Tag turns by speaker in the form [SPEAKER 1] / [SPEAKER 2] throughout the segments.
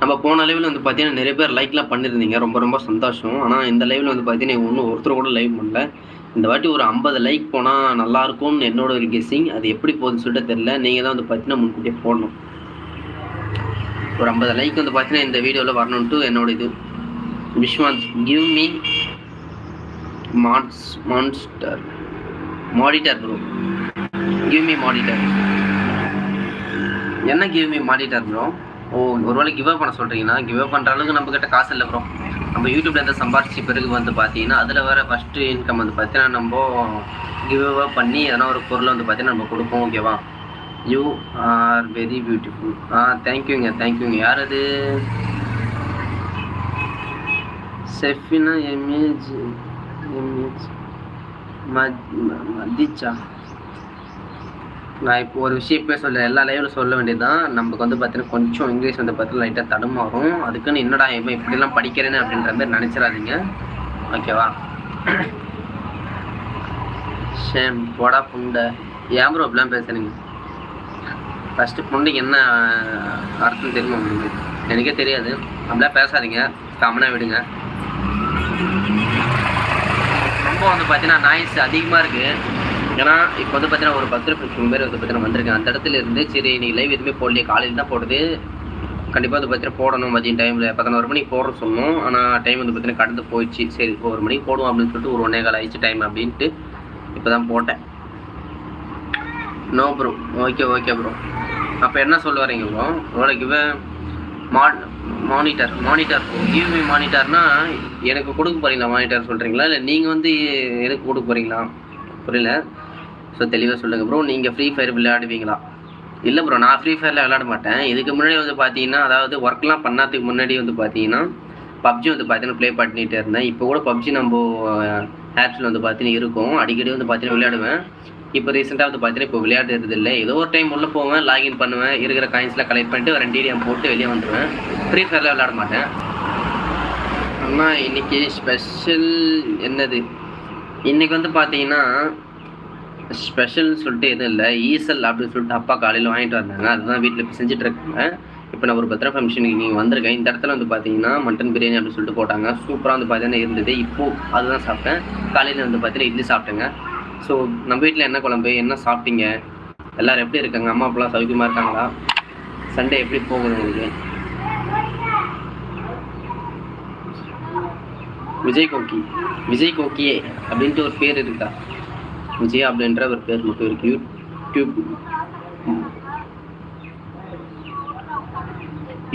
[SPEAKER 1] நம்ம போன லைவில் வந்து பார்த்தீங்கன்னா நிறைய பேர் லைக்லாம் பண்ணியிருந்தீங்க ரொம்ப ரொம்ப சந்தோஷம். ஆனால் இந்த லைவில் வந்து பார்த்தீங்கன்னா ஒன்றும் ஒருத்தர் கூட லைவ் பண்ணல. இந்த வாட்டி ஒரு ஐம்பது லைக் போனால் நல்லா இருக்கும்னு என்னோட ஒரு கெஸ்ஸிங் அது எப்படி போகுதுன்னு சொல்லிட்டு தெரில நீங்கள் தான் வந்து பார்த்தீங்கன்னா முன்கூட்டியே போடணும். ஒரு ஐம்பது லைக் வந்து பார்த்தீங்கன்னா இந்த வீடியோவில் வரணுன்ட்டு என்னோட இது. Vishwanth give me மான்ஸ் monster monitor bro give me monitor என்ன give me monitor bro oh ஒருவேளை கிவ் அப் பண்ண சொல்கிறீங்கன்னா கிவ் அப் பண்ணுற அளவுக்கு நம்ம கிட்ட காசு இல்லை ப்ரோ நம்ம யூடியூப்ல இருந்து சம்பாரிச்ச பிறகு வந்து பார்த்தீங்கன்னா அதில் வர ஃபஸ்ட்டு இன்கம் வந்து பார்த்தீங்கன்னா நம்ம கிவ் அப் பண்ணி எதனா ஒரு பொருளை வந்து பார்த்தீங்கன்னா நம்ம கொடுப்போம் ஓகேவா யூ ஆர் வெரி பியூட்டிஃபுல் ஆ தேங்க்யூங்க தேங்க்யூங்க யார் அது? செஃபினா எம்ஏஜ் எம்ஏஜ் மதிச்சா? நான் இப்போ ஒரு விஷயம் இப்போ சொல்ல எல்லா லைவ்ல சொல்ல வேண்டியதுதான். நமக்கு வந்து பார்த்தீங்கன்னா கொஞ்சம் இங்கிலீஷ் வந்து பார்த்தீங்கன்னா லைட்டாக தடுமாறும். அதுக்குன்னு என்னடா இப்போ இப்படிலாம் படிக்கிறேன்னு அப்படின்ற மாதிரி நினச்சிடாதீங்க. ஓகேவா? ஷேம் போடா புண்டை. ஏன் ப்ரோ அப்படிலாம் பேசுறீங்க? ஃபஸ்ட்டு புண்டைக்கு என்ன அர்த்தம் தெரியுமா உங்களுக்கு? எனக்கே தெரியாது. அப்படிலாம் பேசாதீங்க. கமனாக விடுங்க. ரொம்ப வந்து பார்த்தீங்கன்னா நாய்ஸ் அதிகமாக இருக்குது ஏன்னா இப்போ வந்து பார்த்தீங்கன்னா ஒரு பத்து லட்சம் பேர் வந்து பார்த்தீங்கன்னா வந்திருக்கேன் அந்த இடத்துல இருந்து சரி நீ லைவ் எதுவுமே போடலையே காலையில் தான் போடுது. கண்டிப்பாக வந்து பார்த்தீங்கன்னா போடணும் மதியம் டைமில் பதினோரு மணிக்கு போடுற சொன்னோம். ஆனால் டைம் வந்து பார்த்தீங்கன்னா கடந்து போயிடுச்சு. சரி ஒரு மணிக்கு போடுவோம் அப்படின்னு சொல்லிட்டு ஒரு ஒன்றே கால் ஆயிடுச்சு டைம் அப்படின்ட்டு இப்போ தான் போட்டேன். No bro okay okay bro அப்போ என்ன சொல்ல வரீங்க ப்ரோ உங்களுக்கு இவன் மா மானிட்டர் மானிட்டர் கிவ் மீ மானிட்டர்னா எனக்கு கொடுக்க போறீங்களா மானிட்டர் சொல்கிறீங்களா இல்லை நீங்கள் வந்து எனக்கு கொடுக்க போறீங்களா? புரியல. ஸோ தெளிவாக சொல்லுங்கள் ப்ரோ நீங்கள் ஃப்ரீ ஃபயர் விளையாடுவீங்களா? இல்லை ப்ரோ நான் ஃப்ரீ ஃபயரில் விளையாட மாட்டேன். இதுக்கு முன்னாடி வந்து பார்த்தீங்கன்னா அதாவது ஒர்க்லாம் பண்ணாததுக்கு முன்னாடி வந்து பார்த்தீங்கன்னா பப்ஜி வந்து பார்த்தீங்கன்னா ப்ளே பண்ணிகிட்டே இருந்தேன். இப்போ கூட பப்ஜி நம்ம ஆப்ஸில் வந்து பார்த்தீங்கன்னா இருக்கும். அடிக்கடி வந்து பார்த்தீங்கன்னா விளையாடுவேன். இப்போ ரீசெண்டாக வந்து பார்த்தீங்கன்னா இப்போ விளையாடுறது இல்லை. ஏதோ ஒரு டைம் உள்ளே போவேன் லாகின் பண்ணுவேன் இருக்கிற காயின்ஸ்லாம் கலெக்ட் பண்ணிட்டு ரெண்டு டிடிஎம் போட்டு வெளியே வந்துடுவேன் ஃப்ரீ ஃபயரில் விளையாட மாட்டேன். அண்ணா இன்றைக்கி ஸ்பெஷல் என்னது? இன்னைக்கு வந்து பார்த்தீங்கன்னா ஸ்பெஷல்னு சொல்லிட்டு எதுவும் இல்லை. ஈசல் அப்படின்னு சொல்லிட்டு அப்பா காலையில் வாங்கிட்டு வந்தாங்க. அதுதான் வீட்டில் இப்போ செஞ்சுட்டு இருக்காங்க இப்போ நான் ஒரு பத்திர ஃபங்க்ஷனுக்கு நீங்கள் வந்திருக்கேன். இந்த இடத்துல வந்து பார்த்தீங்கன்னா மட்டன் பிரியாணி அப்படின்னு சொல்லிட்டு போட்டாங்க. சூப்பராக வந்து பார்த்தீங்கன்னா இருந்தது. இப்போது அதுதான் சாப்பிட்டேன். காலையில் வந்து பார்த்தீங்கன்னா இட்லி சாப்பிட்டேங்க. ஸோ நம்ம வீட்டில் என்ன குழம்பு? என்ன சாப்பிட்டீங்க? எல்லோரும் எப்படி இருக்காங்க? அம்மா அப்பெல்லாம் சௌக்கியமாக இருக்காங்களா? சண்டே எப்படி போகுது உங்களுக்கு? விஜய் கோக்கி. விஜய் கோக்கியே அப்படின்ட்டு ஒரு பேர் இருக்கா விஜய் அப்படின்ற ஒரு பேர் மட்டும் இருக்கு. யூடியூப்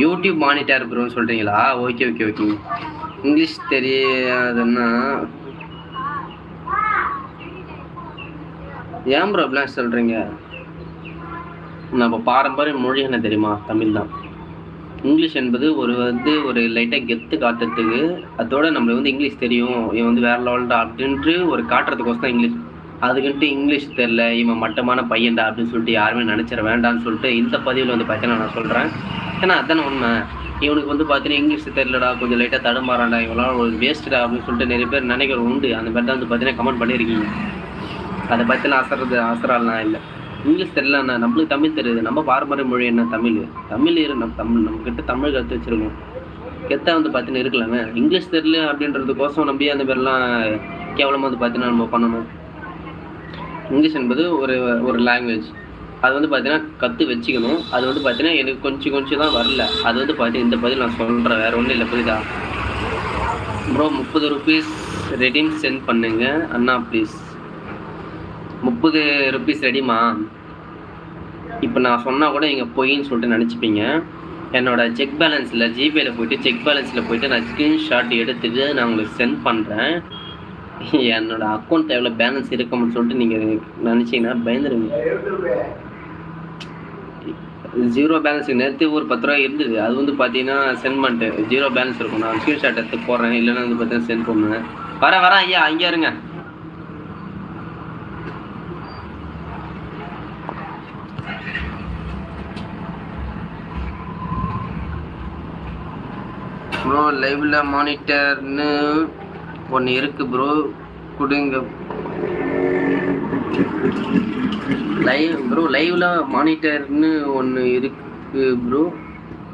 [SPEAKER 1] யூடியூப் மானிட்டர் ப்ரோன்னு சொல்கிறீங்களா ஓகே ஓகே ஓகே இங்கிலீஷ் தெரியாதுன்னா. ஏன் ப்ரோ அப்படிலாம் சொல்கிறீங்க நம்ம பாரம்பரிய மொழி என்ன தெரியுமா? தமிழ் தான். இங்கிலீஷ் என்பது ஒரு வந்து ஒரு லைட்டாக கெத்து காட்டுறதுக்கு அதோட நம்மளுக்கு வந்து இங்கிலீஷ் தெரியும். இவன் வந்து வேற லெவல்டா அப்படின்ட்டு ஒரு காட்டுறதுக்கோசம் தான் இங்கிலீஷ் அதுக்குன்ட்டு இங்கிலீஷ் தெரில இவன் மட்டமான பையன்டா அப்படின்னு சொல்லிட்டு யாருமே நினச்சிட வேண்டாம்னு சொல்லிட்டு இந்த பதிவில் வந்து பார்த்தீங்கன்னா நான் சொல்கிறேன் ஏன்னா அதான உண்மை. இவனுக்கு வந்து பார்த்தீங்கன்னா இங்கிலீஷ் தெரியலடா கொஞ்சம் லைட்டாக தடுமாறான்டா இவெல்லாம் ஒரு வேஸ்ட்டா அப்படின்னு சொல்லிட்டு நிறைய பேர் நினைக்கிற உண்டு. அந்த மாதிரி தான் வந்து பார்த்தீங்கன்னா கமெண்ட் பண்ணியிருக்கீங்க அதை பற்றிலாம் அசறது அசராலாம் இல்லை. இங்கிலீஷ் தெரியலண்ணா நம்மளுக்கு தமிழ் தெரியுது. நம்ம பாரம்பரிய மொழி என்ன? தமிழ். தமிழ் இரு நம்ம தமிழ் நம்மக்கிட்ட தமிழ் கற்று வச்சிருக்கோம். கெத்தா வந்து பார்த்தீங்கன்னா இருக்கலாமே. இங்கிலீஷ் தெரியல அப்படின்றதுக்கோசம் நம்பி அந்த மாதிரிலாம் கேவலமாக வந்து பார்த்தீங்கன்னா நம்ம பண்ணணும். இங்கிலீஷ் என்பது ஒரு ஒரு லாங்குவேஜ் அது வந்து பார்த்தீங்கன்னா கற்று வச்சுக்கணும். அது வந்து பார்த்தீங்கன்னா எனக்கு கொஞ்சம் கொஞ்சம் தான் வரல. அது வந்து பார்த்தீங்கன்னா இந்த பதில் நான் சொல்கிறேன் வேறு ஒன்றும் இல்லை புரியுதா? ப்ரோ முப்பது ருபீஸ் ரெடிம் சென்ட் பண்ணுங்க. அண்ணா ப்ளீஸ் முப்பது ருபீஸ் ரெடிமா இப்போ நான் சொன்னால் கூட நீங்கள் பொய்ன்னு சொல்லிட்டு நினச்சிப்பீங்க. என்னோட செக் பேலன்ஸில் ஜிபேயில் போயிட்டு செக் பேலன்ஸில் போயிட்டு நான் ஸ்க்ரீன்ஷாட் எடுத்துட்டு நான் உங்களுக்கு சென்ட் பண்ணுறேன் என்னோட அக்கௌண்ட் எவ்வளோ பேலன்ஸ் இருக்கும்னு சொல்லிட்டு நீங்கள் நினச்சிங்கன்னா பயந்துருங்க ஜீரோ பேலன்ஸ் நேற்று ஒரு பத்து ரூபா இருந்தது. அது வந்து பார்த்தீங்கன்னா சென்ட் பண்ணிட்டேன் ஜீரோ பேலன்ஸ் இருக்கும். நான் ஸ்க்ரீன்ஷாட் எடுத்து போடுறேன். இல்லைன்னா வந்து பார்த்தீங்கன்னா சென்ட் பண்ணுவேன். வரேன் வரேன் ஐயா அங்கே இருங்க. ப்ரோ லைவ்ல மானிட்டர்னு ஒன்று இருக்கு ப்ரோ கொடுங்க. லைவ் ப்ரோ லைவ்ல மானிட்டர்னு ஒன்று இருக்கு ப்ரோ